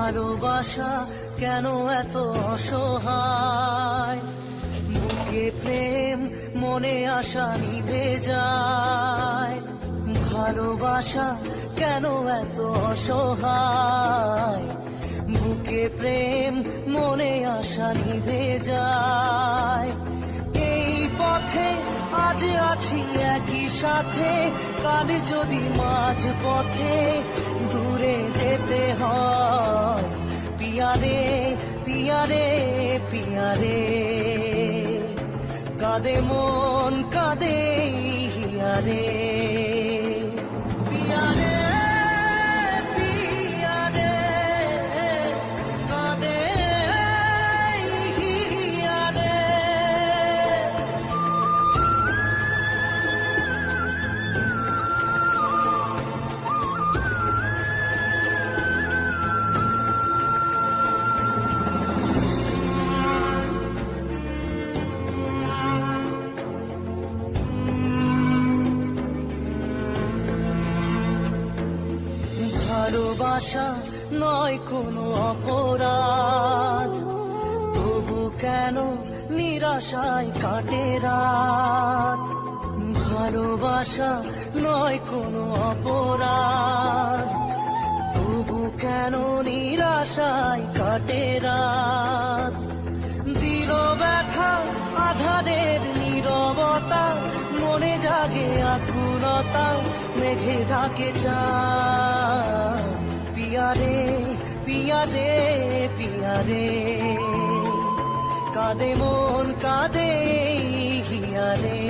ভালোবাসা কেন এত অসহায়? মুখে প্রেম মনে আশা নিভে যায়। ভালোবাসা কেন এত অসহায়? আছি একই সাথে, কাল যদি মাঝ পথে দূরে যেতে হয়। পিয়ারে পিয়ারে পিয়ারে। কাঁদে মন, কাঁদে হিয়ারে। ভালোবাসা নয় কোনো অপরাধ। তবু কেন নিরাশায় কাটে রাত? ভালোবাসা নয় কোনো অপরাধ। তবু কেন নিরাশায় কাটে রাত? দিল ব্যথা, আধারের নীরবতা, মনে জাগে আকুলতা মেঘে ঢাকে চা পিয়ারে পিয়ারে পিয়ারে। কাঁদে মন কাঁদে হিয়ারে।